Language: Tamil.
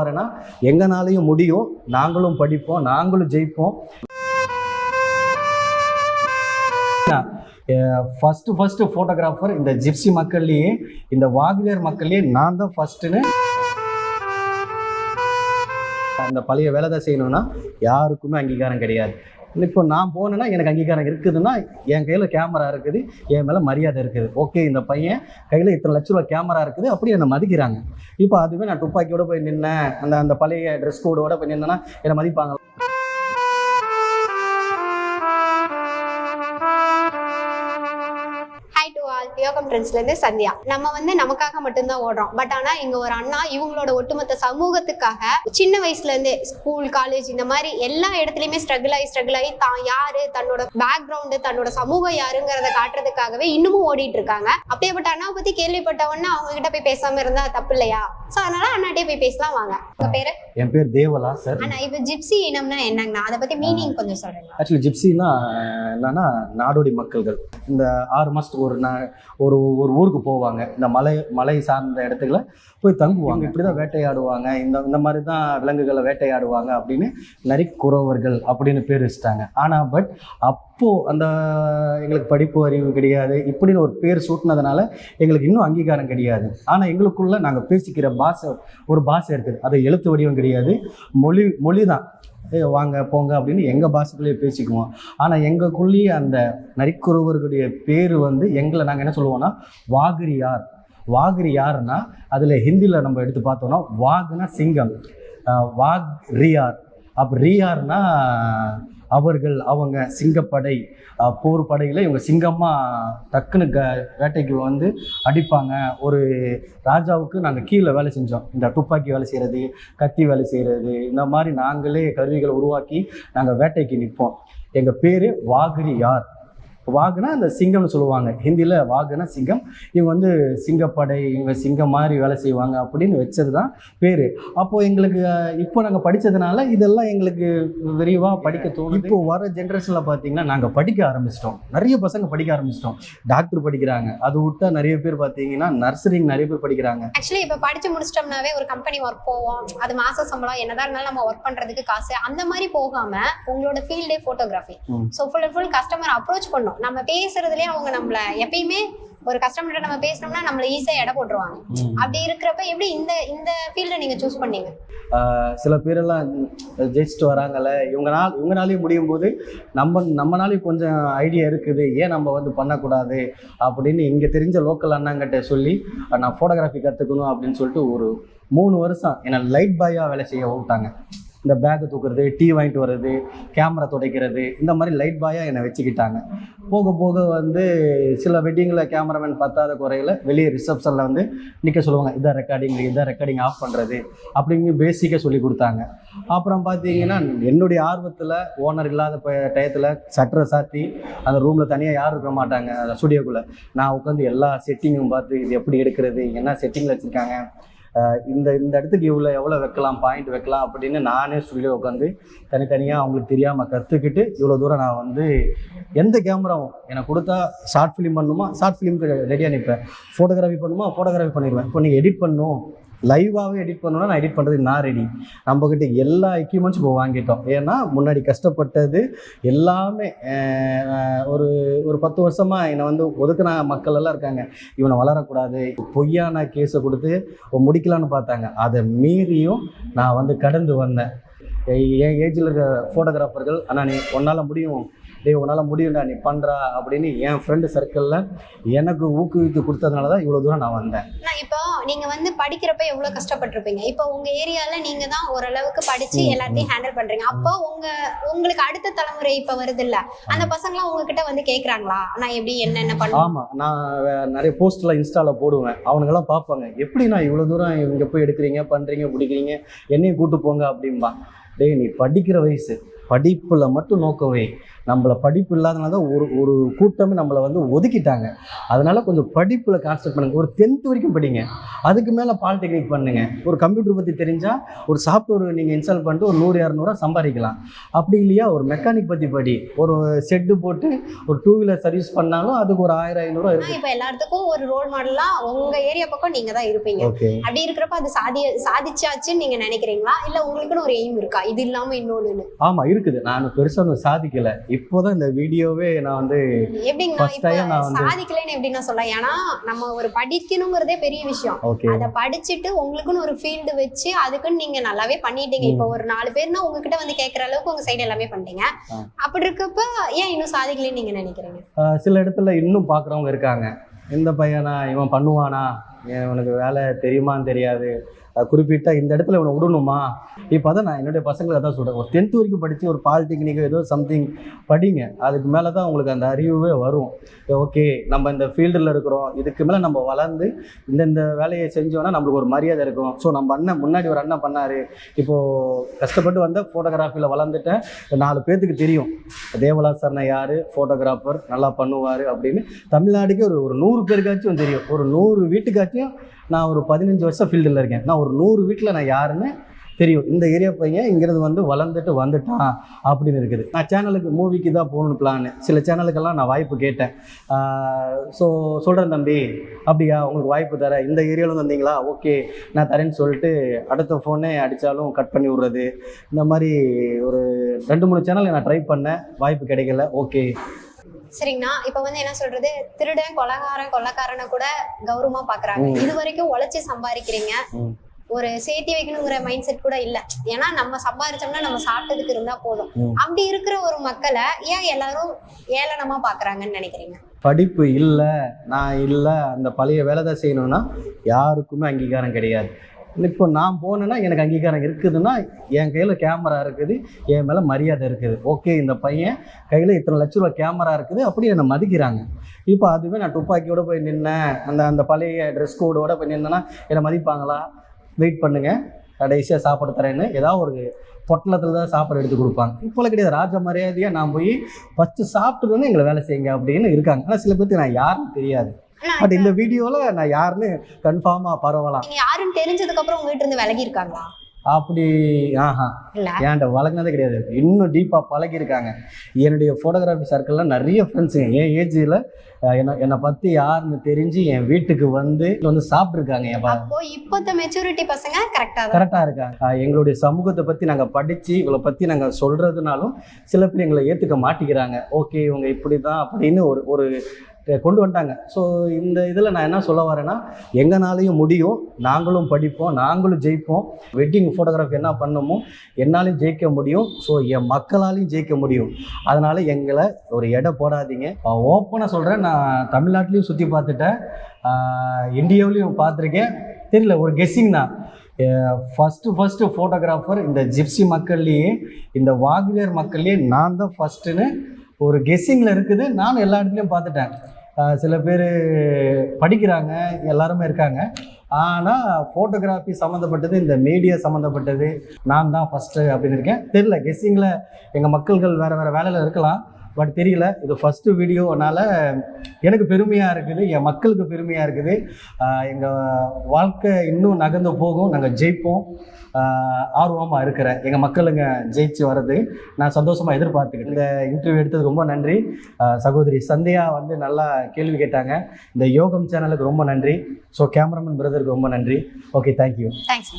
வரேன்னா எங்கனாலையும் முடியும் நாங்களும் படிப்போம் நாங்களும் ஜெயிப்போம். ஃபஸ்ட்டு ஃபஸ்ட்டு ஃபோட்டோகிராஃபர் இந்த ஜிப்சி மக்கள்லேயே இந்த வாகிலியர் மக்கள்லேயே நான் தான் ஃபஸ்ட்டுன்னு அந்த பழைய வேலை தான் செய்யணும்னா யாருக்குமே அங்கீகாரம் கிடையாது. இப்போ நான் போனேன்னா எனக்கு அங்கீகாரம் இருக்குதுன்னா என் கையில் கேமரா இருக்குது என் மேலே மரியாதை இருக்குது. ஓகே இந்த பையன் கையில் இத்தனை லட்ச ரூபா கேமரா இருக்குது அப்படி என்னை மதிக்கிறாங்க. இப்போ அதுவே நான் துப்பாக்கியோட போய் நின்னேன் அந்த அந்த பழைய ட்ரெஸ் கோடோட போய் நின்னேன்னா என்னை மதிப்பாங்க. ட்ரெண்ட்ஸ்லேருந்து சந்தியா. நம்ம வந்து நமக்காக மட்டும்தான் ஓடுறோம். பட் ஆனால் இங்கே ஒரு அண்ணா இவங்களோட ஒட்டுமொத்த சமூகத்துக்காக சின்ன வயசுலேருந்தே ஸ்கூல் காலேஜ் இந்த மாதிரி எல்லா இடத்துலையுமே ஸ்ட்ரகிள் ஆகி ஸ்ட்ரகிள் ஆகி தான் யாரு தன்னோட பேக்ரவுண்டு தன்னோட சமூகம் யாருங்கிறத காட்டுறதுக்காகவே இன்னமும் ஓடிட்டு இருக்காங்க. அப்படியேப்பட்ட அண்ணாவை பற்றி கேள்விப்பட்ட உடனே அவங்க கிட்ட போய் பேசாம இருந்தா தப்பு இல்லையா? ஸோ அதனால அண்ணாட்டே போய் பேசலாம் வாங்க. உங்க பேரு? என் பேர் தேவலா சார் அண்ணா இப்போ ஜிப்சி இனம்னா என்னங்கண்ணா? அதை பத்தி மீனிங் கொஞ்சம் சொல்றீங்களா ஆக்சுவலி ஜிப்சின்னா என்னன்னா நாடோடி மக்கள்கள். இந்த ஆறு மாதத்துக்கு ஒரு ஒரு ஒரு ஊருக்கு போவாங்க. இந்த மலை மலை சார்ந்த இடத்துல போய் தங்குவாங்க. இப்படி தான் வேட்டையாடுவாங்க. இந்த இந்த மாதிரி தான் விலங்குகளை வேட்டையாடுவாங்க அப்படின்னு நரிக்குறவர்கள் அப்படின்னு பேர் வச்சுட்டாங்க. ஆனால் பட் அப்போது அந்த எங்களுக்கு படிப்பு அறிவு கிடையாது. இப்படின்னு ஒரு பேர் சூட்டினதுனால எங்களுக்கு இன்னும் அங்கீகாரம் கிடையாது. ஆனால் எங்களுக்குள்ள நாங்கள் பேசிக்கிற பாஷை ஒரு பாஷை இருக்குது. அது எழுத்து வடிவம் கிடையாது. மொழி மொழி தான் ஏ வாங்க போங்க அப்படின்னு எங்கள் பாஷைக்குள்ளேயே பேசிக்குவோம். ஆனால் எங்களுக்குள்ளேயே அந்த நரிக்குறவர்களுடைய பேர் வந்து எங்களை நாங்கள் என்ன சொல்லுவோம்னா வாகிரியார். வாகிரி யாருன்னா அதில் ஹிந்தியில் நம்ம எடுத்து பார்த்தோம்னா வாகுனா சிங்கம். வாக் ரியார். அப்போ ரியார்னா அவர்கள் அவங்க சிங்கப்படை போர் படையில் இவங்க சிங்கமாக டக்குன்னு க வேட்டைக்கு வந்து அடிப்பாங்க. ஒரு ராஜாவுக்கு நாங்கள் கீழே வேலை செஞ்சோம். இந்த துப்பாக்கி வேலை செய்கிறது கத்தி வேலை செய்கிறது இந்த மாதிரி நாங்களே கருவிகளை உருவாக்கி நாங்கள் வேட்டைக்கு நிற்போம். எங்கள் பேர் வாகரி யார் வாகுனா அந்த சிங்கம்னு சொல்லுவாங்க. ஹிந்தியில் வாகுனா சிங்கம். இவங்க வந்து சிங்கப்படை இவங்க சிங்கம் மாதிரி வேலை செய்வாங்க அப்படின்னு வச்சது தான் பேர். அப்போது எங்களுக்கு இப்போ நாங்கள் படித்ததுனால இதெல்லாம் எங்களுக்கு விரிவாக படிக்க தோணும் இப்போ வர ஜென்ரேஷனில் பார்த்தீங்கன்னா நாங்கள் படிக்க ஆரம்பிச்சிட்டோம். நிறைய பசங்க படிக்க ஆரம்பிச்சிட்டோம். டாக்டர் படிக்கிறாங்க. அது விட்டா நிறைய பேர் பார்த்தீங்கன்னா நர்சரிங் நிறைய பேர் படிக்கிறாங்க. ஆக்சுவலி இப்போ படிச்சு முடிச்சிட்டோம்னாவே ஒரு கம்பெனி ஒர்க் போவோம். அது மாச சம்பளம் என்னதான் இருந்தாலும் நம்ம ஒர்க் பண்றதுக்கு காசு. அந்த மாதிரி போகாம உங்களோட ஃபீல்டே போட்டோகிராஃபி ம். So full and full customer approach பண்ணோம். நம்ம பேசுறதுலயே அவங்க நம்மள எப்பயுமே ஒரு கஸ்டமர்கிட்ட நம்ம பேசணும்னா நம்மள ஈஸியாக எடை போட்டுருவாங்க. அப்படி இருக்கிறப்ப எப்படி இந்த இந்த ஃபீல்டை நீங்க சூஸ் பண்ணீங்க? சில பேரெல்லாம் ஜெயிச்சுட்டு வராங்கல்ல. இவங்கனால் இவங்கனாலேயும் முடியும் போது நம்ம நம்மனாலேயும் கொஞ்சம் ஐடியா இருக்குது. ஏன் நம்ம வந்து பண்ணக்கூடாது? அப்படின்னு இங்கே தெரிஞ்ச லோக்கல் அண்ணாங்கிட்ட சொல்லி நான் ஃபோட்டோகிராஃபி கற்றுக்கணும் அப்படின்னு சொல்லிட்டு ஒரு மூணு வருஷம் என்னை லைட் பாயாக வேலை செய்ய விட்டாங்க. இந்த பேக்கு தூக்குறது டீ வாங்கிட்டு வர்றது கேமரா துடைக்கிறது இந்த மாதிரி லைட் பாயாக என்னை வச்சுக்கிட்டாங்க. போக போக வந்து சில வெட்டிங்கில் கேமராமேன் பத்தாத குறையில் வெளியே ரிசப்ஷனில் வந்து நிற்க சொல்லுவாங்க இதான் ரெக்கார்டிங் இதான் ரெக்கார்டிங் ஆஃப் பண்ணுறது அப்படிங்கிற பேசிக்காக சொல்லி கொடுத்தாங்க. அப்புறம் பார்த்தீங்கன்னா என்னுடைய ஆர்வத்தில் ஓனர் இல்லாத டயத்தில் சட்டரை சாத்தி அந்த ரூமில் தனியாக யாரும் இருக்க மாட்டாங்க அந்த ஸ்டுடியோக்குள்ளே நான் உட்காந்து எல்லா செட்டிங்கும் பார்த்து இது எப்படி எடுக்கிறது என்ன செட்டிங்கில் வச்சுருக்காங்க இந்த இந்த இடத்துக்கு இவ்வளோ எவ்வளோ வைக்கலாம் பாயிண்ட் வைக்கலாம் அப்படின்னு நானே சொல்லி உட்காந்து தனித்தனியாக அவங்களுக்கு தெரியாமல் கற்றுக்கிட்டு இவ்வளோ தூரம் நான் வந்து எந்த கேமராவும் எனக்கு கொடுத்தா ஷார்ட் ஃபிலிம் பண்ணணுமா? ஷார்ட் ஃபிலிம்க்கு ரெடியாக நிற்பேன் ஃபோட்டோகிராஃபி பண்ணுமா? ஃபோட்டோகிராஃபி பண்ணிடுவேன் இப்போ நீங்கள் எடிட் பண்ணணும். லைவாகவே எடிட் பண்ணணும்னா நான் எடிட் பண்ணுறது நான் ரெடி நம்மக்கிட்ட எல்லா எக்யூப்மெண்ட்ஸும் இப்போ வாங்கிட்டோம். ஏன்னா முன்னாடி கஷ்டப்பட்டது எல்லாமே ஒரு ஒரு பத்து வருஷமாக என்னை வந்து ஒதுக்கின மக்கள் எல்லாம் இருக்காங்க. இவனை வளரக்கூடாது பொய்யான கேஸை கொடுத்து முடிக்கலான்னு பார்த்தாங்க. அதை மீறியும் நான் வந்து கடந்து வந்தேன். என் ஏஜில் இருக்கிற ஃபோட்டோகிராஃபர்கள் ஆனால் நீ உன்னால் முடியும். டேய் உன்னால் முடியும்டா நீ பண்ணுறா அப்படின்னு என் ஃப்ரெண்டு சர்க்கிளில் எனக்கு ஊக்குவித்து கொடுத்ததுனால தான் இவ்வளோ தூரம் நான் வந்தேன். நீங்க வந்து படிக்கிறப்ப எவ்வளவு கஷ்டப்பட்டிருப்பீங்க? இப்போ உங்க ஏரியால நீங்க தான் ஓரளவுக்கு படிச்சு எல்லாத்தையும் ஹேண்டில் பண்றீங்க. அப்போ உங்க உங்களுக்கு அடுத்த தலைமுறை இப்ப வருது இல்ல அந்த பசங்களாம் உங்ககிட்ட வந்து கேக்குறாங்களா? நான் எப்படி என்னென்ன பண்ணுவேன் ஆமாம் நான் நிறைய போஸ்ட்லாம் இன்ஸ்டாவில் போடுவேன். அவனுங்கெல்லாம் பார்ப்பாங்க. எப்படி நான் இவ்வளோ தூரம் இங்கே போய் எடுக்கிறீங்க? பண்ணுறீங்க பிடிக்கிறீங்க? என்னையும் கூட்டு போங்க அப்படிம்பா. டேய் நீ படிக்கிற வயசு. படிப்பில் மட்டும் நோக்கவே நம்மளை படிப்பு இல்லாதனால தான் ஒரு ஒரு கூட்டமே நம்மளை வந்து ஒதுக்கிட்டாங்க. அதனால கொஞ்சம் படிப்பில் கான்சென்ட் பண்ணுங்க. ஒரு டென்த் வரைக்கும் படிங்க. அதுக்கு மேலே பாலிடெக்னிக் பண்ணுங்க. ஒரு கம்ப்யூட்டர் பற்றி தெரிஞ்சால் ஒரு சாஃப்ட்வேர் நீங்கள் இன்ஸ்டால் பண்ணிட்டு ஒரு நூறு இரநூறுவா சம்பாதிக்கலாம். அப்படி இல்லையா? ஒரு மெக்கானிக் பற்றி படி. ஒரு செட்டு போட்டு ஒரு டூ வீலர் சர்வீஸ் பண்ணாலும் அதுக்கு ஒரு ஆயிரம் ஐநூறுரூவா ஆனா இருக்கும் இப்ப எல்லாத்துக்கும் ஒரு ரோல் மாடலா உங்க ஏரியா பக்கம் நீங்க தான் இருப்பீங்க. அப்படி இருக்கிறப்ப அது சாதி சாதிச்சாச்சுன்னு நீங்க நினைக்கிறீங்களா? இல்ல உங்களுக்குன்னு ஒரு எய்ம் இருக்கா? இது இல்லாம இன்னொன்னு. ஆமாம் இருக்குது. நான் பெருசாக ஒன்றும் சாதிக்கலை. இப்போதான் இந்த வீடியோவே நான் வந்து சாதிக்கலைன்னு எப்படி நான் சொல்ல? ஏன்னா நம்ம ஒரு படிக்கணுங்கிறதே பெரிய விஷயம். அத படிச்சுட்டு உங்களுக்குன்னு ஒரு ஃபீல்டு வச்சு அதுக்குன்னு நீங்க நல்லாவே பண்ணிட்டீங்க. இப்போ ஒரு நாலு பேர்னா உங்ககிட்ட வந்து கேட்கற அளவுக்கு உங்க சைடு எல்லாமே பண்ணிட்டீங்க. அப்படி இருக்கப்ப ஏன் இன்னும் சாதிக்கலைன்னு நீங்க நினைக்கிறீங்க? சில இடத்துல இன்னும் பார்க்குறவங்க இருக்காங்க. இந்த பையனா இவன் பண்ணுவானா? இவனுக்கு வேலை தெரியுமான்னு தெரியாது. குறிப்பிட்ட இந்த இடத்துல இவனை விடணுமா? இப்போ தான் நான் என்னுடைய பசங்களை அதான் சொல்கிறேன் ஒரு டென்த் வரைக்கும் படித்து ஒரு பாலிடெக்னிக்கோ ஏதோ சம்திங் படிங்க. அதுக்கு மேலே தான் உங்களுக்கு அந்த அறிவே வரும். ஓகே நம்ம இந்த ஃபீல்டில் இருக்கிறோம். இதுக்கு மேலே நம்ம வளர்ந்து இந்தந்த வேலையை செஞ்சோன்னா நம்மளுக்கு ஒரு மரியாதை இருக்கும். ஸோ நம்ம அண்ணன் முன்னாடி ஒரு அண்ணன் பண்ணார். இப்போது கஷ்டப்பட்டு வந்த ஃபோட்டோகிராஃபியில் வளர்ந்துட்டேன். நாலு பேர்த்துக்கு தெரியும். தேவலா சரண யார்? ஃபோட்டோகிராஃபர் நல்லா பண்ணுவார் அப்படின்னு. தமிழ்நாடுக்கே ஒரு ஒரு நூறு பேருக்காச்சும் தெரியும். ஒரு நூறு வீட்டுக்காச்சும் நான் ஒரு பதினஞ்சு வருஷம் ஃபீல்டில் இருக்கேன். நான் ஒரு நூறு வீட்டில் நான் யாருன்னு தெரியும். இந்த ஏரியா பையன் இங்கிறது வந்து வளர்ந்துட்டு வந்துட்டான் அப்படின்னு இருக்குது. நான் சேனலுக்கு மூவிக்கு தான் போகணும்னு பிளான் சில சேனலுக்கெல்லாம் நான் வாய்ப்பு கேட்டேன். ஸோ சொல்கிறேன் தம்பி. அப்படியா? உங்களுக்கு வாய்ப்பு தரேன் இந்த ஏரியாவில் வந்தீங்களா? ஓகே. நான் தரேன்னு சொல்லிட்டு அடுத்த ஃபோனே அடித்தாலும் கட் பண்ணி விட்றது. இந்த மாதிரி ஒரு ரெண்டு மூணு சேனல் நான் ட்ரை பண்ணேன். வாய்ப்பு கிடைக்கல. ஓகே. சரிங்கண்ணா. இப்ப வந்து என்ன சொல்றது? திருடன் கொலகாரன் கொள்ளக்காரனை கூட கௌரவமா பாக்குறாங்க. இது வரைக்கும் உழைச்சு சம்பாதிக்கிறீங்க. ஒரு சேர்த்தி வைக்கணுங்கிற மைண்ட் செட் கூட இல்ல. ஏன்னா நம்ம சம்பாதிச்சோம்னா நம்ம சாப்பிட்டதுக்கு இருந்தா போதும். அப்படி இருக்கிற ஒரு மக்களை ஏன் எல்லாரும் ஏளனமா பாக்குறாங்கன்னு நினைக்கிறீங்க? படிப்பு இல்லை நான் இல்லை அந்த பழைய வேலை தான் செய்யணும்னா யாருக்குமே அங்கீகாரம் கிடையாது. இப்போ நான் போனேன்னா எனக்கு அங்கீகாரம் இருக்குதுன்னா என் கையில் கேமரா இருக்குது என் மேலே மரியாதை இருக்குது. ஓகே இந்த பையன் கையில் இத்தனை லட்ச ரூபா கேமரா இருக்குது அப்படி என்னை மதிக்கிறாங்க. இப்போ அதுவே நான் துப்பாக்கியோட போய் நின்னேன். அந்த அந்த பழைய ட்ரெஸ் கோடோட போய் நின்னேன்னா என்னை மதிப்பாங்களா? வெயிட் பண்ணுங்க. கடைசியாக சாப்பாடு தரேன்னு ஏதாவது ஒரு பொட்டலத்தில் தான் சாப்பாடு எடுத்து கொடுப்பாங்க. இப்போலாம் கிடையாது. ராஜ மரியாதையாக நான் போய் ஃபஸ்ட்டு சாப்பிட்டு வந்து எங்களை வேலை செய்யுங்க அப்படின்னு இருக்காங்க. ஆனால் சில பேருக்கு நான் யாருன்னு தெரியாது. பட் இந்த வீடியோவில் நான் யாருன்னு கன்ஃபார்மாக பரவலாம். தெரிஞ்சதுக்கு அப்புறம் உங்ககிட்ட இருந்து விலகி இருக்காங்களா அப்படி ஆஹா. ஏன்ட்ட வழங்கினதே கிடையாது. இன்னும் டீப்பாக பழகியிருக்காங்க. என்னுடைய ஃபோட்டோகிராஃபி சர்க்கிளில் நிறைய ஃப்ரெண்ட்ஸுங்க என் ஏஜில் என்னை என்னை பற்றி யாருன்னு தெரிஞ்சு என் வீட்டுக்கு வந்து வந்து சாப்பிட்ருக்காங்க என் பா அப்போ இப்போத்த மெச்சூரிட்டி பசங்க கரெக்டா தான் கரெக்டாக இருக்காங்க. எங்களுடைய சமூகத்தை பற்றி நாங்கள் படித்து இவளை பற்றி நாங்கள் சொல்கிறதுனாலும் சில பேர் எங்களை ஏற்றுக்க மாட்டிக்கிறாங்க ஓகே இவங்க இப்படி தான் அப்படின்னு ஒரு ஒரு கொண்டு வந்துட்டாங்க. ஸோ இந்த இதில் நான் என்ன சொல்ல வரேன்னா எங்கனாலையும் முடியும். நாங்களும் படிப்போம் நாங்களும் ஜெயிப்போம். வெட்டிங் ஃபோட்டோகிராஃபி என்ன பண்ணமோ என்னாலையும் ஜெயிக்க முடியும். ஸோ என் மக்களாலையும் ஜெயிக்க முடியும். அதனால் எங்களை ஒரு எடை போடாதீங்க. ஓப்பனாக சொல்கிறேன் நான் தமிழ்நாட்டிலையும் சுற்றி பார்த்துட்டேன். இந்தியாவிலையும் பார்த்துருக்கேன். தெரியல ஒரு கெஸ்ஸிங் தான். ஃபஸ்ட்டு ஃபஸ்ட்டு ஃபோட்டோகிராஃபர் இந்த ஜிப்சி மக்கள்லேயே இந்த வாகுலியர் மக்கள்லேயே நான் தான் ஃபஸ்ட்டுன்னு ஒரு கெஸ்ஸிங்கில் இருக்குது. நான் எல்லா இடத்துலையும் பார்த்துட்டேன். சில பேர் படிக்கிறாங்க எல்லாருமே இருக்காங்க. ஆனால் ஃபோட்டோகிராஃபி சம்மந்தப்பட்டது இந்த மீடியா சம்மந்தப்பட்டது நான் தான் ஃபஸ்ட்டு அப்படின்னு இருக்கேன். தெரில கெஸ்ஸிங்கில் எங்கள் மக்கள்கள் வேறு வேறு வேலையில் இருக்கலாம். பட் தெரியல இது ஃபஸ்ட்டு வீடியோனால எனக்கு பெருமையாக இருக்குது என் மக்களுக்கு பெருமையாக இருக்குது. எங்கள் வாழ்க்கை இன்னும் நகர்ந்து போகும். நாங்கள் ஜெயிப்போம். ஆர்வமாக இருக்கிறேன் எங்கள் மக்களுங்க ஜெயிச்சு வர்றது. நான் சந்தோஷமாக எதிர்பார்த்துக்கிட்டேன் இந்த இன்டர்வியூ எடுத்ததுக்கு ரொம்ப நன்றி. சகோதரி சந்தியா வந்து நல்லா கேள்வி கேட்டாங்க. இந்த யோகம் சேனலுக்கு ரொம்ப நன்றி. ஸோ கேமராமேன் பிரதருக்கு ரொம்ப நன்றி. Okay thank you thanks